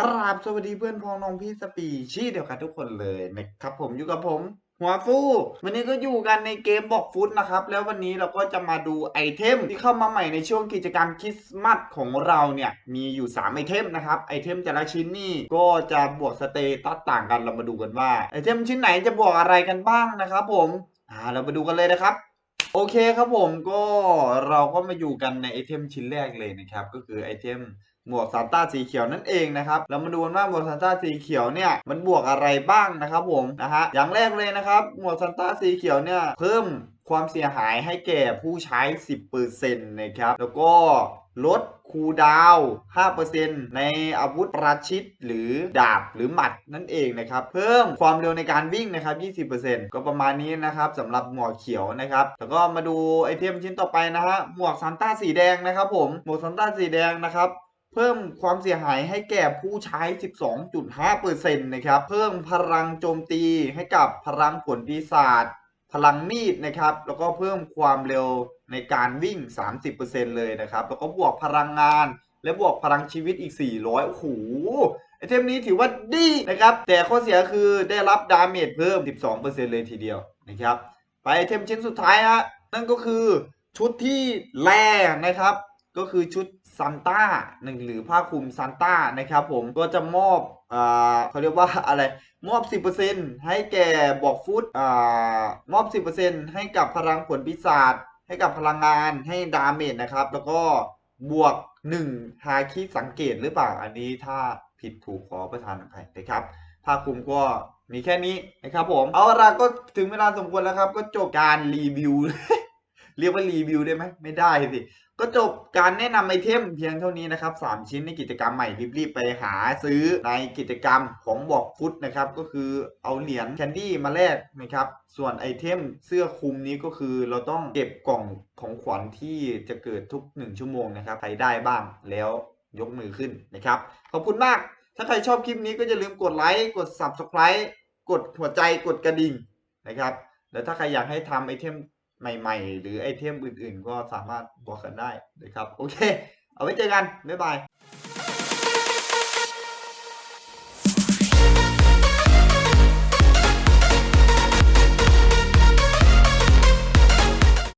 กราบสวัสดีเพื่อนพ้องน้องพี่สปีชีส์เดียวกันทุกคนเลยนะครับผมอยู่กับผม หัวฟูวันนี้ก็อยู่กันในเกมบอกฟุตนะครับ แล้ววันนี้เราก็จะมาดูไอเทมที่เข้ามาใหม่ในช่วงกิจกรรมคริสต์มาสของเราเนี่ยมีอยู่ 3 ไอเทมนะครับไอเทมแต่ละชิ้นนี่ก็จะบวกสเตตัสต่างกันเรามาดูกันว่าไอเทมชิ้นไหนจะบวกอะไรกันบ้างนะครับผมอ่าเรามาดูกันเลยนะครับ โอเคครับผมก็เราก็มาอยู่กันในไอเทมชิ้นแรกเลยนะครับ ก็คือไอเทมหมวกซานต้าสีเขียวนั่นเองนะครับเรามาดูกันว่าหมวกซานต้าสีเขียวเนี่ยมันบวกอะไรบ้างนะครับผมนะฮะอย่างแรกเลยนะครับหมวกซานต้าสีเขียวเนี่ยเพิ่มความเสียหายให้แก่ผู้ใช้ 10%นะครับแล้วก็ ลดคูดาวน์5%ในอาวุธประชิดหรือดาบหรือหมัดนั่นเองนะครับ เพิ่มความเร็วในการวิ่งนะครับ 20%ก็ประมาณนี้นะครับสำหรับหมวกเขียวนะครับ แล้วก็มาดูไอเทมชิ้นต่อไปนะฮะ หมวกซานต้าสีแดงนะครับผม หมวกซานต้าสีแดงนะครับเพิ่มความเสียหายให้แก่ผู้ใช้ 12.5%นะครับ เพิ่มพลังโจมตีให้กับพลังผลปีศาจ พลังมีดนะครับ แล้วก็เพิ่มความเร็ว ในการวิ่ง 30%เลยนะครับ แล้วก็บวกพลังงาน และบวกพลังชีวิตอีก 400 โอ้โหไอเทมนี้ถือว่าดีนะครับ แต่ข้อเสียคือได้รับดาเมจเพิ่ม 12%เลยทีเดียวนะครับ ไปไอเทมชิ้นสุดท้ายฮะ นั่นก็คือชุดที่แรนะครับ ก็คือชุดซันต้าหนึ่งหรือผ้าคลุมซันต้านะครับผมก็จะมอบอ่าเขาเรียกว่าอะไรมอบ 10%ให้แก่บอกฟุตอ่ามอบ 10%ให้กับพลังผลปีศาจ ให้กับพลังงานให้ดาเมจนะครับ แล้วก็บวก1ฮาคิสังเกตหรือเปล่า อันนี้ถ้าผิดถูกขอประทานอภัยนะครับผ้าคลุมก็มีแค่นี้นะครับผม เอาละก็ถึงเวลาสมควรแล้วครับ ก็จบการรีวิว เรียกว่ารีวิวได้ไหมไม่ได้สิ ก็จบการแนะนำไอเทมเพียงเท่านี้นะครับ 3 ชิ้นในกิจกรรมใหม่รีบๆไปหาซื้อในกิจกรรมของบอกฟุตนะครับ ก็คือเอาเหรียญแคนดี้มาแลกนะครับ ส่วนไอเทมเสื้อคลุมนี้ก็คือเราต้องเก็บกล่องของขวัญที่จะเกิดทุก 1 ชั่วโมงนะครับใครได้บ้างแล้วยกมือขึ้นนะครับ ขอบคุณมาก ถ้าใครชอบคลิปนี้ก็อย่าลืมกดไลค์ กด Subscribe กดหัวใจ กดกระดิ่งนะครับ แล้วถ้าใครอยากให้ทำไอเทม ใหม่ ๆ หรือไอเทมอื่น ๆ ก็สามารถบอกกันได้นะครับ โอเค เอาไว้เจอกัน บ๊ายบาย